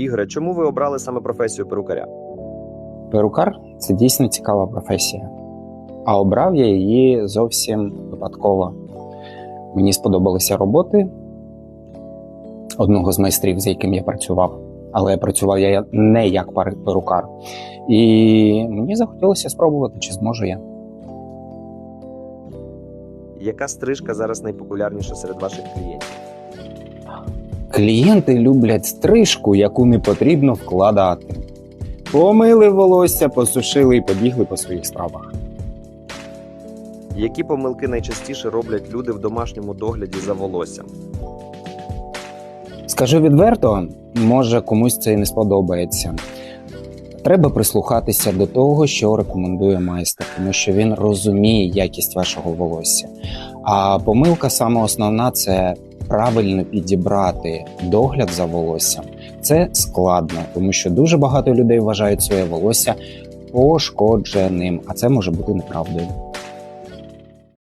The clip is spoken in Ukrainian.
Ігоре, чому ви обрали саме професію перукаря? Перукар це дійсно цікава професія. А обрав я її зовсім випадково. Мені сподобалися роботи одного з майстрів, з яким я працював. Але працював я не як перукар. І мені захотілося спробувати, чи зможу я. Яка стрижка зараз найпопулярніша серед ваших клієнтів? Клієнти люблять стрижку, яку не потрібно вкладати. Помили волосся, посушили і побігли по своїх справах. Які помилки найчастіше роблять люди в домашньому догляді за волоссям? Скажу відверто, може комусь це і не сподобається. Треба прислухатися до того, що рекомендує майстер, тому що він розуміє якість вашого волосся. А помилка саме основна це правильно підібрати догляд за волоссям. Це складно, тому що дуже багато людей вважають своє волосся пошкодженим, а це може бути неправдою.